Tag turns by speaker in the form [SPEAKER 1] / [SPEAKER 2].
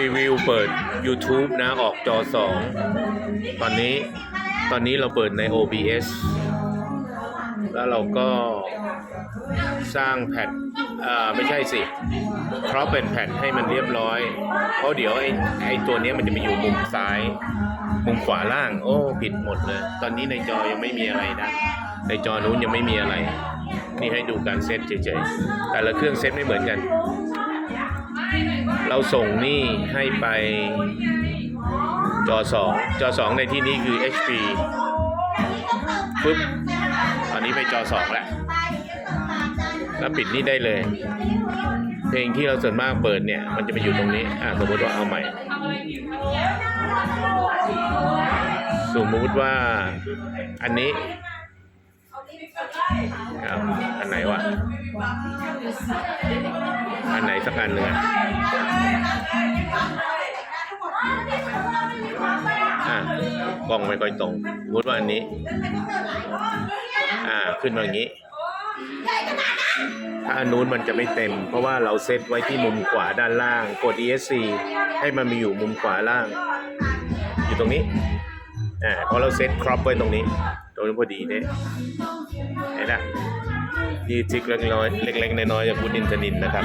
[SPEAKER 1] รีวิวเปิด YouTube นะออกจอ 2 ตอนนี้ตอนนี้เราเปิดใน OBS แล้วเราก็สร้างแผ่นอ่าไม่ใช่สิ เพราะเป็นแผ่นให้มันเรียบร้อย เพราะเดี๋ยวไอ้ไอ้ตัวนี้มันจะมาอยู่มุมซ้าย มุมขวาล่าง โอ้ผิดหมดเลย ตอนนี้ในจอยังไม่มีอะไรนะ ในจอนู้นยังไม่มีอะไร นี่ให้ดูการเซตเฉยๆ แต่ละเครื่องเซตไม่เหมือนกัน เราส่งนี่ให้ไปจอสองจอสองในที่นี้คือ HP ปุ๊บตอนนี้ไปจอสองแล้วแล้วปิดนี่ได้เลย เพลงที่เราส่วนมากเปิดเนี่ย มันจะมาอยู่ตรงนี้ อ่าสมมติว่าเอาใหม่ สมมติว่าอันนี้เอาอันไหนวะ อันไหนสักอันหนึ่ง อะอะกล้องไม่ค่อยตรงสมมติว่าอันนี้ อ่า ขึ้นมาอย่างนี้ ถ้าอันนู้นมันจะไม่เต็ม เพราะว่าเราเซตไว้ที่มุมขวาด้านล่าง กด ESC ให้มันมีอยู่มุมขวาล่าง อยู่ตรงนี้ อ่า พอเราเซตครอปไว้ตรงนี้ ตรงนี้พอดีเนี่ยเห็นไหมนี่ทริกเล็กน้อย เล็กๆน้อยๆจากคุณอินทนินนะครับ